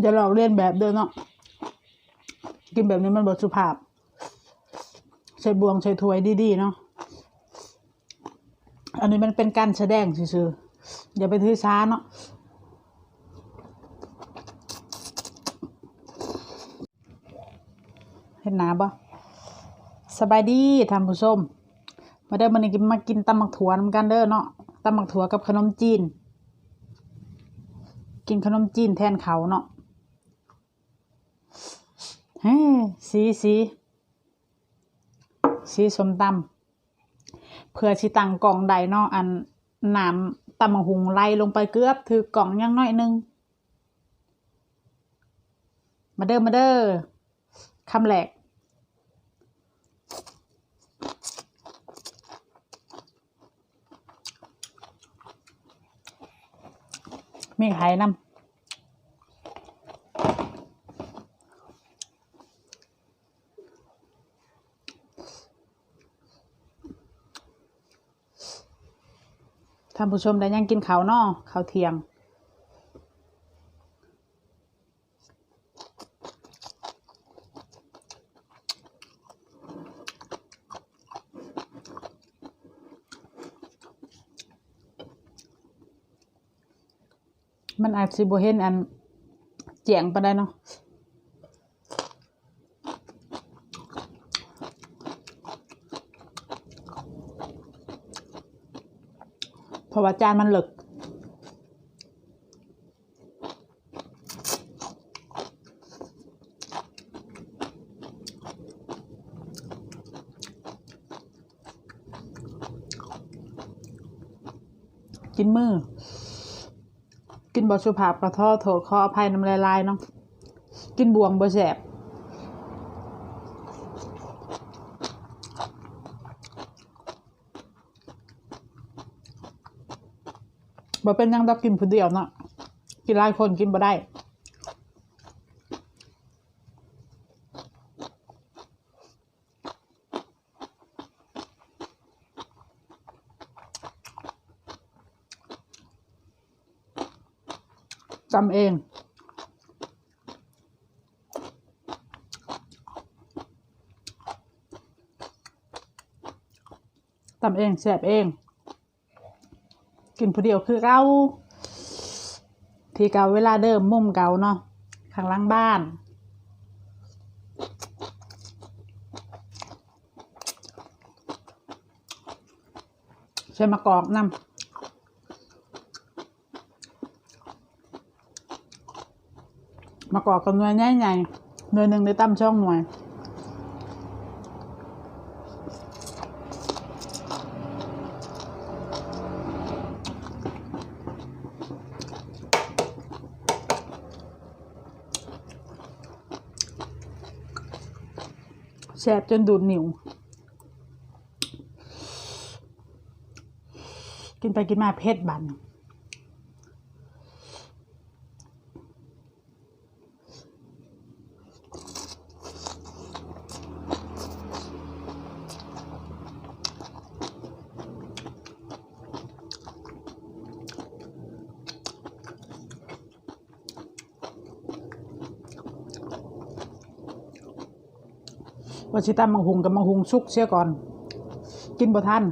อย่าหลอกเลียนแบบเด้อเนาะกินแบบนี้มันบสุภาพใช้บวงใช้ถ้วยดีๆเนาะอันนี้มันเป็นการแสดงซื่อๆอย่าไปถือช้าเนาะเห็นหนาบ่สบายดีท่านผู้ชมมาเด้อมันนี้กินมากินตำบักถั่วน้ำกันเด้อเนาะตำบักถั่วกับขนมจีน กินขนมจีนแทนเขาเนาะ สีสีสีสมตำเพื่อชิตังกล่องใดนาะอันน้ำตำหุงไล่ลงไปเกือบถือกล่องยังน้อยนึง มาเด้อมาเด้อคำแหลกมีไข่น้ำ ท่านผู้ชมได้ยังกินข้าวนอข้าวเที่ยง มันอาจสิบ่เห็นอันแจียงปานใดเนาะ เพราะว่าจานมันหลึกกินมือ กินบอสุภาพกระท้อโทษขออภัยน้ำลายลายๆเนาะ กินบวงบ่แสบ บ่เป็นยังดอกกินผู้เดียวเนาะกินหลายคนกินบ่ได้จำเองตำเองแสบเอง กินผู้เดียวคือเก่าที่เก่าเวลาเดิมมุมเก่าเนาะข้างล่างบ้าน ใช้มะกอกน้ำมากอกกับหน่วยใหญ่ๆหน่วยหนึ่งในตั้มช่องหน่วย แสบจนดูดนิวกินไปกินมาเพชรบัน ว่าชิตามังหุงกับมังหุงสุกเสียก่อน กินบ่ทัน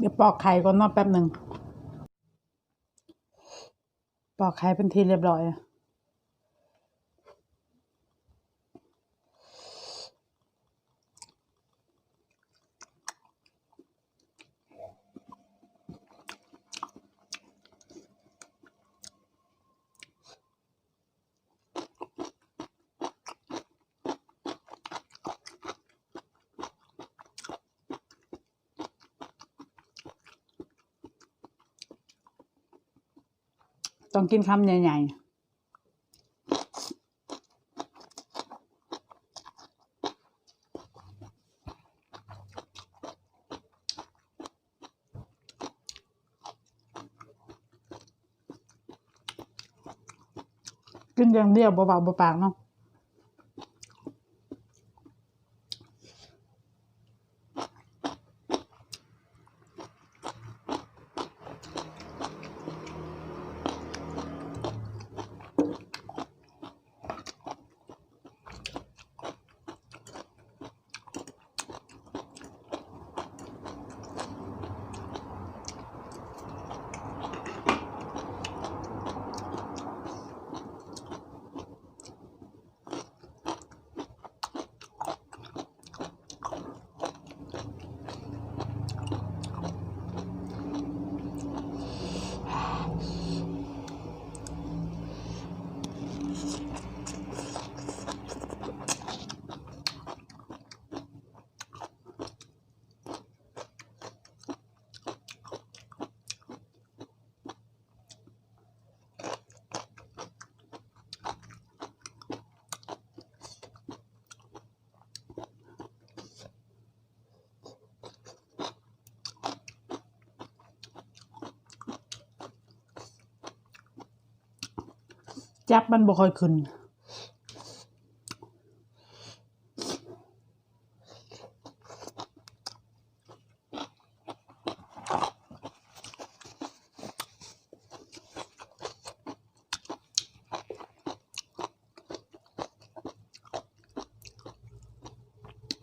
เดี๋ยว ปอกไข่ก่อนนอกแป๊บหนึ่งปอกไข่เป็นทีเรียบร้อยอะ ต้องกินคำใหญ่ๆกินอย่างเดียวเบาๆเบาๆากเนาะ จับมันบ่ค่อยขึ้น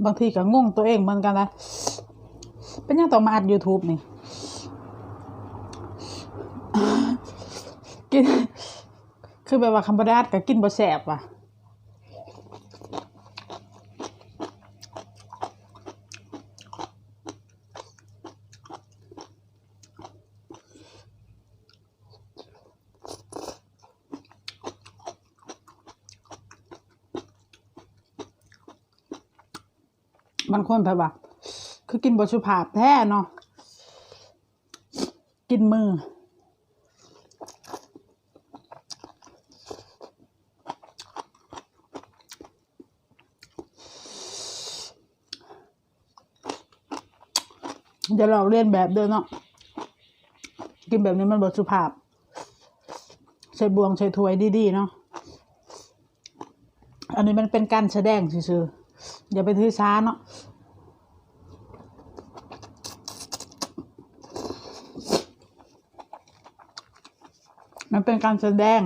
บางทีก็งงตัวเองเหมือนกันนะ เป็นยังต้อมาอัด YouTube นี่ คือแบบว่าคำบไดอัดก็กินบ่แสบว่ะบางคนแบบว่า คือกินบสุภาพแท้เนาะ กินมือ เดี๋ยวเราเรียนแบบเดิมเนาะกินแบบนี้มันบสุภาพ ใส่บวงใส่ถ้วยดีๆเนาะอันนี้มันเป็นการแสดงซื่อๆอย่าไปถือช้าเนาะมันเป็นการแสดง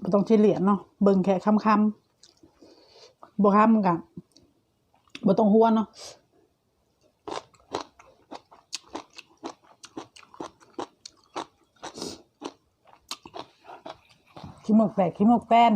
บ่ต้องเหรียเนาะเบิ่งแค่คำคำๆบ่คำกัน บ่ต้องหัวเนาะขี้มกแตกขี้มกแป้น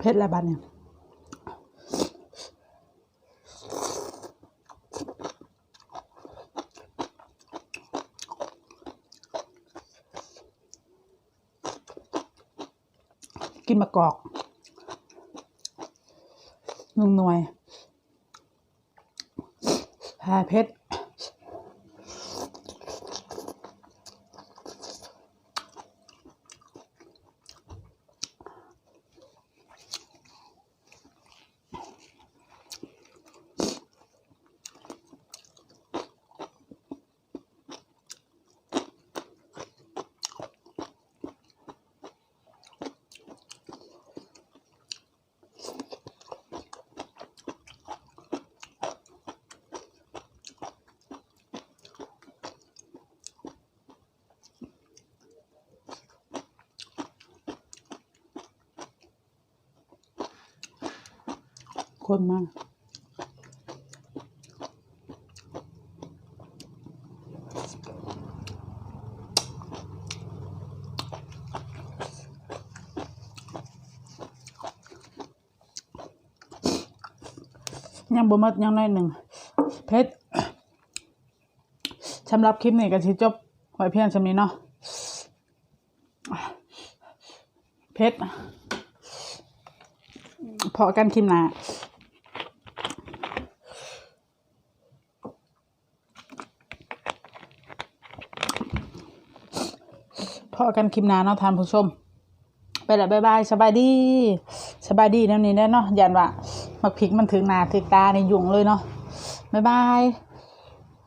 เพชรและบันเนี่ยกินมะกอกหนึ่งหน่วยพาเพชร ข้นมาก ยังบ่มัดยังน้หนึ่ง เพชรสำหรับคลิปนี้ก็ชิจบไว้เพียงเช่นนี้เนาะเพชรพอกันคลิปหน้า อกันคลิปหน้าเนาะท่านผู้ชม ไปละบายบายสบายดีสบายดีแนวนี้แน่เนาะยันว่ามักพริกมันถึงหนาถึงตาในยุงเลยเนาะบายบาย